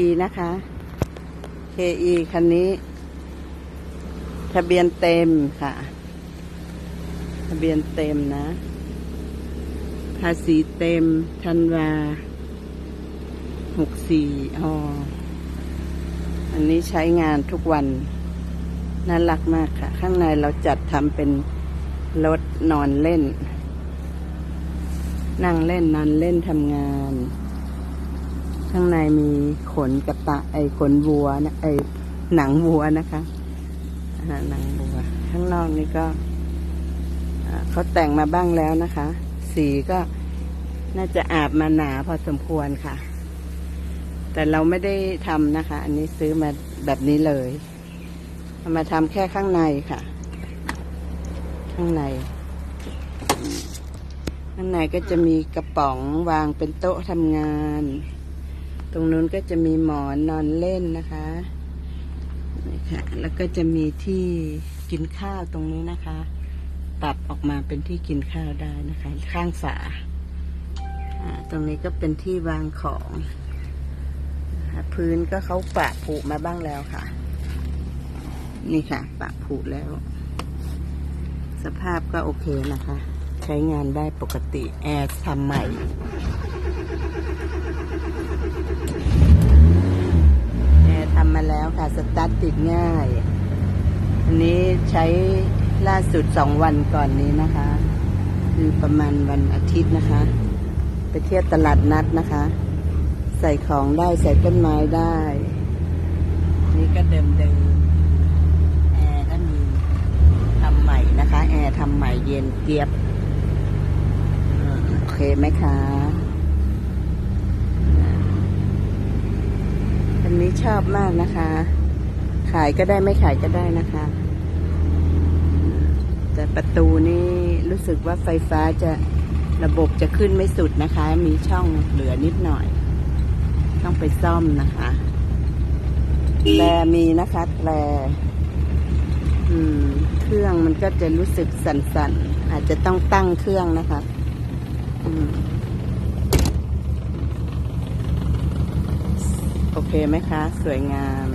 E นะคะ KE คันนี้ ทะเบียนเต็มค่ะ ทะเบียนเต็มนะ ภาษีเต็มธันวาหกสี่ออันนี้ใช้งานทุกวัน น่ารักมากค่ะ ข้างในเราจัดทำเป็นรถนอนเล่น นั่งเล่นนอนเล่นทำงาน ข้างในมีขนกระตะไอขนวัวนะไอหนังวัวนะคะหนังวัว ข้างนอกนี่ก็เขาแต่งมาบ้างแล้วนะคะ สีก็น่าจะอาบมาหนาพอสมควรค่ะ แต่เราไม่ได้ทำนะคะ อันนี้ซื้อมาแบบนี้เลยเอามาทำแค่ข้างในค่ะ ข้างใน ข้างในก็จะมีกระป๋องวางเป็นโต๊ะทำงาน ตรงนู้นก็จะมีหมอนนอนเล่นนะคะนี่ค่ะแล้วก็จะมีที่กินข้าวตรงนี้นะคะ ปรับออกมาเป็นที่กินข้าวได้นะคะ ข้างฝาตรงนี้ก็เป็นที่วางของพื้นก็เขาปะผุมาบ้างแล้วค่ะ นี่ค่ะ ปะผุแล้ว สภาพก็โอเคนะคะ ใช้งานได้ปกติแอร์ทำใหม่ แอร์ทำมาแล้ว ค่ะ สตาร์ทติดง่าย อันนี้ใช้ล่าสุดสองวันก่อนนี้นะคะ คือประมาณวันอาทิตย์นะคะ ไปเที่ยวตลาดนัดนะคะ ใส่ของได้ใส่ต้นไม้ได้ นี่ก็เดิมเดิมแอร์ก็มีทำใหม่นะคะ แอร์ทำใหม่เย็นเจี๊ยบ โอเคไหมคะ ชอบมากนะคะ ขายก็ได้ไม่ขายก็ได้นะคะ แต่ประตูนี่รู้สึกว่าไฟฟ้าจะระบบจะขึ้นไม่สุดนะคะ มีช่องเหลือนิดหน่อย ต้องไปซ่อมนะคะแตรมีนะคะแตรมเครื่องมันก็จะรู้สึกสั่นๆ อาจจะต้องตั้งเครื่องนะคะ อืม โอ เคไหมคะ สวยงาม